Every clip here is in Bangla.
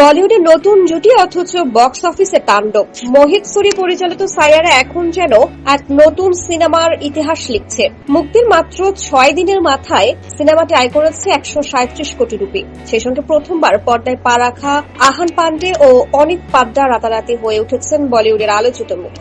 বলিউডের নতুন জুটি, অথচ বক্স অফিসে তাণ্ডব। মোহিত সুরি পরিচালিত সাইয়ারা এখন যেন এক নতুন সিনেমার ইতিহাস লিখছে। মুক্তির মাত্র ছয় দিনের মাথায় সিনেমাটি আয় করেছে একশো সাঁত্রিশ কোটি রুপি। সেই সঙ্গে প্রথমবার পর্দায় পা রাখা আহান পান্ডে ও অনিক পাড্ডা রাতারাতি হয়ে উঠেছেন বলিউডের আলোচিত মুখ।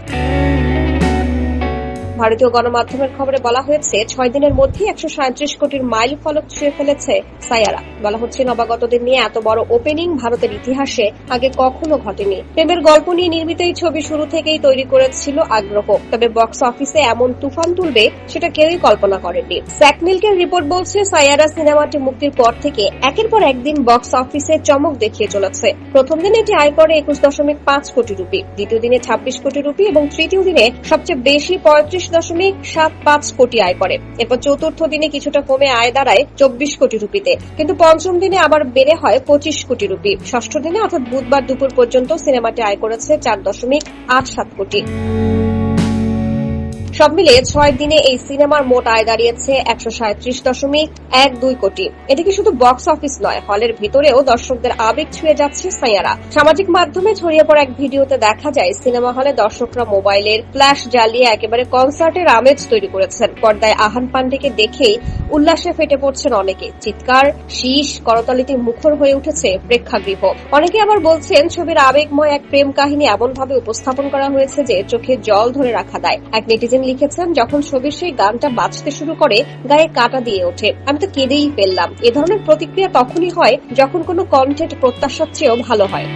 ভারতীয় গণমাধ্যমের খবরে বলা হয়েছে, ছয় দিনের মধ্যে একশো সাঁত্রিশ কোটির মাইল ফলক ছুঁয়ে ফেলেছে সায়ারা বলা হচ্ছে, নবাগতদের নিয়ে এত বড় ওপেনিং ভারতের ইতিহাসে আগে কখনো ঘটেনি। প্রেমের গল্প নিয়ে নির্মিত এই ছবি শুরু থেকেই তৈরি করেছিল আগ্রহ। তবে বক্স অফিসে এমন তুফান তুলবে, সেটা কেউই কল্পনা করেনি স্যাকনিলকের রিপোর্ট বলছে সায়ারা সিনেমাটি মুক্তির পর থেকে একের পর একদিন বক্স অফিসে চমক দেখিয়ে চলেছে। প্রথম দিনে এটি আয় করে একুশ দশমিক পাঁচ কোটি রুপি, দ্বিতীয় দিনে ছাব্বিশ কোটি রুপি এবং তৃতীয় দিনে সবচেয়ে বেশি পঁয়ত্রিশ দশমিক সাত পাঁচ কোটি আয় করে। এরপর চতুর্থ দিনে কিছুটা কমে আয় দাঁড়ায় চব্বিশ কোটি রুপিতে। কিন্তু পঞ্চম দিনে আবার বেড়ে হয় পঁচিশ কোটি রুপি। ষষ্ঠ দিনে অর্থাৎ বুধবার দুপুর পর্যন্ত সিনেমাটি আয় করেছে চার দশমিক আট সাত কোটি। সব মিলে ছয় দিনে এই সিনেমার মোট আয় দাঁড়িয়েছে একশো সাঁত্রিশ দশমিক এক দুই কোটি। এদিকে শুধু বক্স অফিস নয়, হলের ভিতরেও দর্শকদের আবেগ ছুঁয়ে যাচ্ছে সাইয়ারা। সামাজিক মাধ্যমে ছড়িয়ে পড়া এক ভিডিওতে দেখা যায়, সিনেমা হলে দর্শকরা মোবাইলের ফ্ল্যাশ জ্বালিয়ে একেবারে কনসার্টের আমেজ তৈরি করেছেন। পর্দায় আহান পান্ডেকে দেখেই উল্লাসে ফেটে পড়ছেন অনেকে। চিৎকার, শীষ, করতালিতে মুখর হয়ে উঠেছে প্রেক্ষাগৃহ। অনেকে আবার বলছেন, ছবির আবেগময় এক প্রেম কাহিনী এমনভাবে উপস্থাপন করা হয়েছে যে চোখে জল ধরে রাখা দেয় এক নেটিজেন লিখেছেন, যখন ছবির সেই গানটা বাজতে শুরু করে, গায়ে কাটা দিয়ে ওঠে। আমি তো কেঁদেই ফেললাম। এ ধরনের প্রতিক্রিয়া তখনই হয় যখন কোনো কন্টেন্ট প্রত্যাশার চেয়েও ভালো হয়।